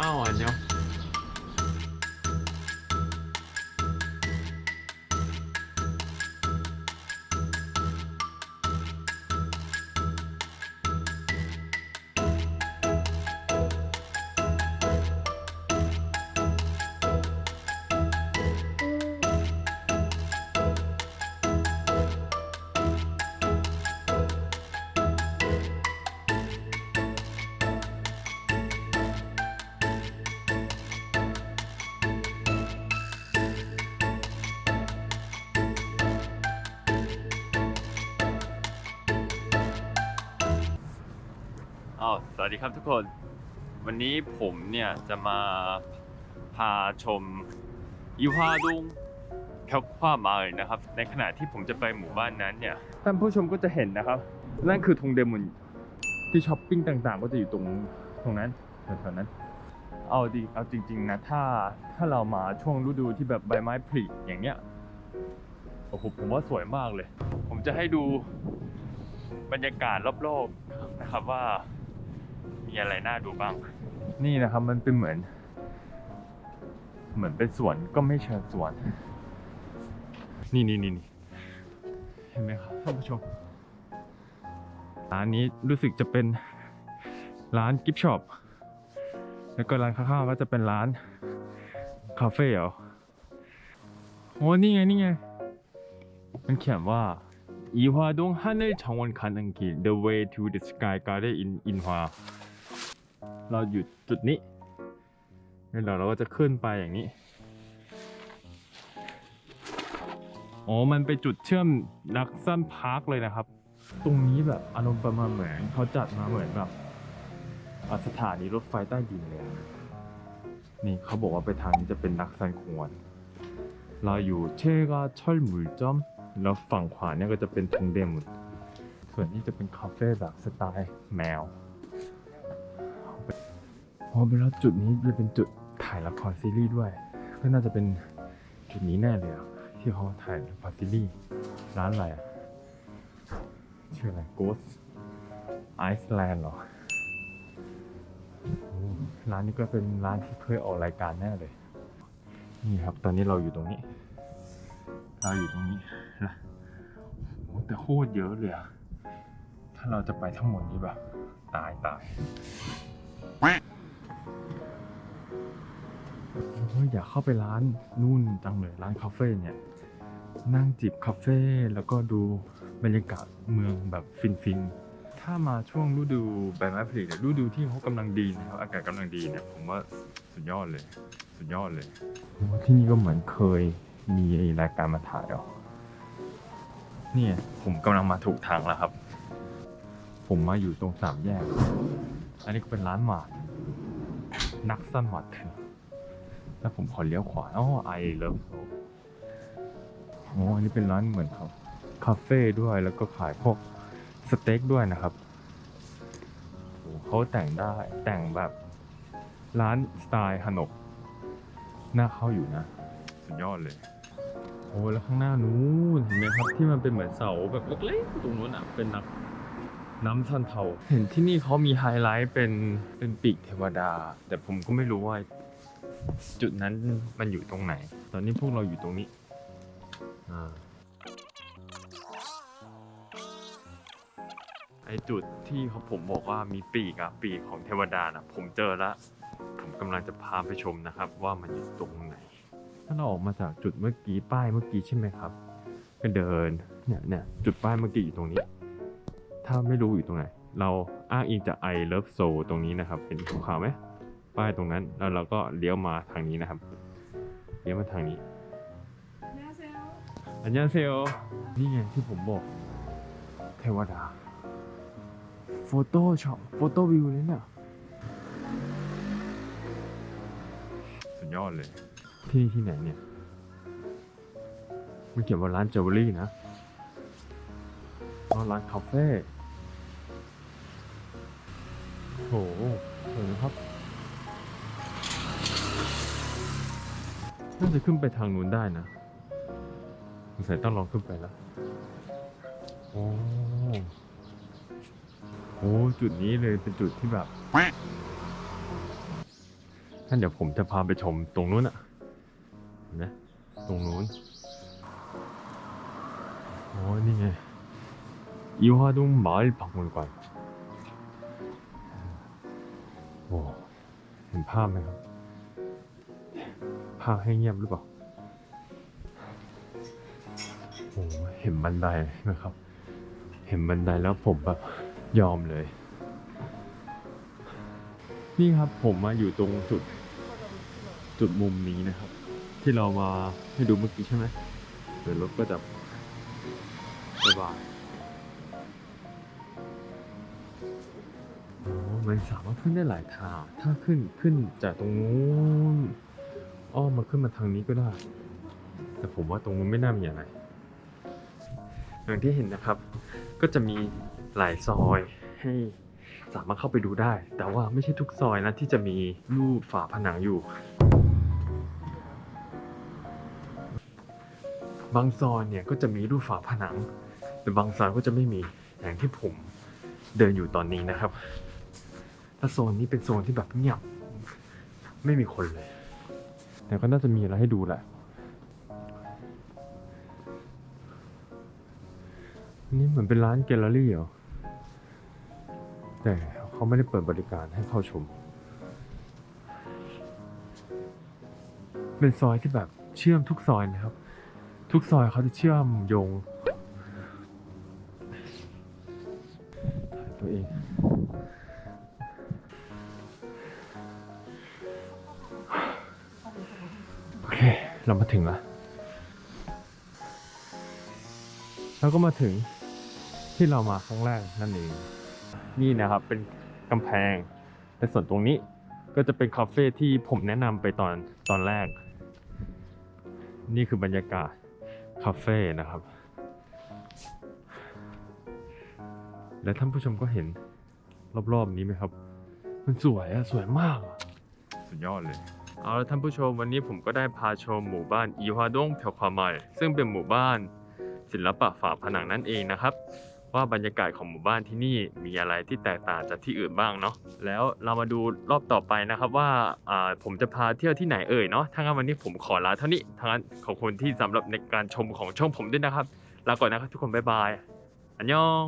อ้าวอัาวสวัสดีครับทุกคน วันนี้ผมเนี่ยจะมาพาชมอีฮาดุงแคว้ามาเลยนะครับ ในขณะที่ผมจะไปหมู่บ้านนั้นเนี่ยท่านผู้ชมก็จะเห็นนะครับ นั่นคือธงเดมุนที่ช้อปปิ้งต่างๆ ก็จะอยู่ตรงตรงนั้นแถวๆนั้น เอาดีเอาจริง ๆนะถ้าถ้าเรามาช่วงฤดูที่แบบใบไม้ผลิอย่างเงี้ยโอ้โหผมว่าสวยมากเลย ผมจะให้ดูบรรยากาศรอบๆนะครับว่า มีอะไรน่าดูบ้าง นี่นะครับมันเป็นเหมือน เหมือนเป็นสวนก็ไม่เชิงสวน นี่นี่นี่นเห็นไหมครับท่านผู้ชม ร้านนี้รู้สึกจะเป็นร้านกิฟช็อปแล้วก็ร้านข้าวๆก็จะเป็นร้านคาเฟ่เหรอโอ้นี่ไงนี่ไง มันเขียนว่า อีฮวาดงฮันเนลชองวนคันอังกฤษ The way to the sky garden in อินฮวาเราอยู่จุดนี้แล้วเดี๋ยวเราก็จะขึ้นไปอย่างนี้อ๋อมันไปนจุดเชื่อมนักสั้นพาร์คเลยนะครับ ตรงนี้แบบอารมณ์ประมาณเหมือนเขาจัดมาเหมือนแบบสถานีรถไฟใต้ดินเลยนี่เขาบอกว่าไปทางนี้จะเป็นนักสันควนเราอยู่เชกาชอลมุลจอม แล้วฝั่งขวาเนี่ยก็จะเป็นทงเดมุนส่วนนี้จะเป็นคาเฟ่แบบสไตล์แมวพอเป็นแล้วจุดนี้จะเป็นจุดถ่ายละครซีรีส์ด้วย ก็น่าจะเป็นจุดนี้แน่เลยอะที่เขาถ่ายละครซีรีส์ร้านอะไรอะชื่ออะไร Ghost Iceland เหรอร้านนี้ก็เป็นร้านที่เคยออกรายการแน่เลย นี่ครับ ตอนนี้เราอยู่ตรงนี้ เราอยู่ตรงนี้นะโอ้แต่โคตรเยอะเลยอะถ้าเราจะไปทั้งหมดนี้แบบตายตายโอ้ยอยากเข้าไปร้านนู่นจังเลยร้านคาเฟ่เนี่ย นั่งจิบคาเฟ่แล้วก็ดูบรรยากาศเมืองแบบฟินๆ ถ้ามาช่วงฤดูใบไม้ผลิเนี่ยฤดูที่เขากำลังดีนะครับ อากาศกำลังดีเนี่ย ผมว่าสุดยอดเลย สุดยอดเลย ที่นี่ก็เหมือนเคย มีรายการมาถ่ายอะเนี่ยผมกำลังมาถูกทางแล้วครับ ผมมาอยู่ตรงสามแยก อันนี้ก็เป็นร้านหมาดนักสั้นหมัดเถื่อนแล้วผมขอเลี้ยวขวาอ๋อไอเลิฟโซอ้อันนี้เป็นร้านเหมือนครับคาเฟ่ด้วยแล้วก็ขายพวกสเต็กด้วยนะครับเขาแต่งได้แต่งแบบร้านสไตล์ฮานกน่าเข้าอยู่นะ สุดยอดเลย โอ้แล้วข้างหน้านู้นเห็นไหมครับที่มันเป็นเหมือนเสาแบบเล็กๆตรงนู้นอะเป็นนักน้ำซันเทาเห็นที่นี่เขามีไฮไลท์เป็นเป็นปีกเทวดา แต่ผมก็ไม่รู้ว่า จุดนั้นมันอยู่ตรงไหน ตอนนี้พวกเราอยู่ตรงนี้อ่าไอจุดที่เขาผมบอกว่ามีปีกอะปีกของเทวดานะผมเจอแล้วผมกำลังจะพาไปชมนะครับ ว่ามันอยู่ตรง ถ้าเราออกมาจากจุดเมื่อกี้ป้ายเมื่อกี้ใช่ไหมครับก็เดินเนี่ยเนี่ยจุดป้ายเมื่อกี้อยู่ตรงนี้ ถ้าไม่รู้อยู่ตรงไหน เราอ้างอิงจาก I Love Soul ตรงนี้นะครับเห็นขาวๆไหมป้ายตรงนั้น แล้วเราก็เลี้ยวมาทางนี้นะครับ เลี้ยวมาทางนี้ อันยาเซลนี่ไงที่ผมบอก เทวดา โฟโต้ช็อป โฟโต้วิวเลยเนี่ยสุดยอดเลย ที่นี่ที่ไหนเนี่ย มันเขียนว่าร้านเจวเวลรี่นะร้านคาเฟ่โหสวยนะครับ น่าจะขึ้นไปทางนู้นได้นะสงสัยต้องลองขึ้นไปแล้ว โอ้โหจุดนี้เลยเป็นจุดที่แบบงั้นเดี๋ยวผมจะพาไปชมตรงนู้นอะ โอ้นี่ไง이화동마을박물관โอ้เห็นภาพไหมครับ ภาพให้เงียบหรือเปล่า โอ้เห็นบันไดนะครับ เห็นบันไดแล้วผมแบบยอมเลย นี่ครับผมมาอยู่ตรงจุด จุดมุมนี้นะครับ ที่เรามาให้ดูเมื่อกี้ใช่ไหมเดี๋ยวรถก็จะ บายบายโอ้มันสามารถขึ้นได้หลายทาง ถ้าขึ้นขึ้นจากตรงนู้นอ้อมมาขึ้นมาทางนี้ก็ได้ แต่ผมว่าตรงนู้นไม่น่ามีอะไร อย่างที่เห็นนะครับ ก็จะมีหลายซอยให้สามารถเข้าไปดูได้ แต่ว่าไม่ใช่ทุกซอยนะที่จะมีรูปฝาผนังอยู่ บางซอยเนี่ยก็จะมีรูปฝาผนัง แต่บางซอยก็จะไม่มีอย่างที่ผมเดินอยู่ตอนนี้นะครับถ้าโซนนี้เป็นโซนที่แบบเงียบ ไม่มีคนเลย แต่ก็น่าจะมีอะไรให้ดูแหละนี่เหมือนเป็นร้านแกลเลอรี่เหรอ แต่เขาไม่ได้เปิดบริการให้เข้าชม เป็นซอยที่แบบเชื่อมทุกซอยนะครับ ทุกซอยเขาจะเชื่อมโยง ตัวเอง โอเค เรามาถึงแล้วแล้วก็มาถึงที่เรามาครั้งแรกนั่นเอง นี่นะครับเป็นกำแพงและส่วนตรงนี้ก็จะเป็นคาเฟ่ที่ผมแนะนำไปตอนตอนแรก นี่คือบรรยากาศคาเฟ่นะครับ และท่านผู้ชมก็เห็นรอบๆนี้ไหมครับ มันสวยอะสวยมากอะสุดยอดเลย เอาละท่านผู้ชมวันนี้ผมก็ได้พาชมหมู่บ้านอีฮวาดงเพียวความใหม่ซึ่งเป็นหมู่บ้าน ศิลปะฝาผนังนั่นเองนะครับ ว่าบรรยากาศของหมู่บ้านที่นี่มีอะไรที่แตกต่างจากที่อื่นบ้างเนาะแล้วเรามาดูรอบต่อไปนะครับว่าอ่าผมจะพาเที่ยวที่ไหนเอ่ยเนาะถ้างั้นวันนี้ผมขอลาเท่านี้ทั้างนั้นขอบคุณที่สำหรับในการชมของช่องผมด้วยนะครับลาก่อนนะครับทุกคนบ๊ายบายอันยอง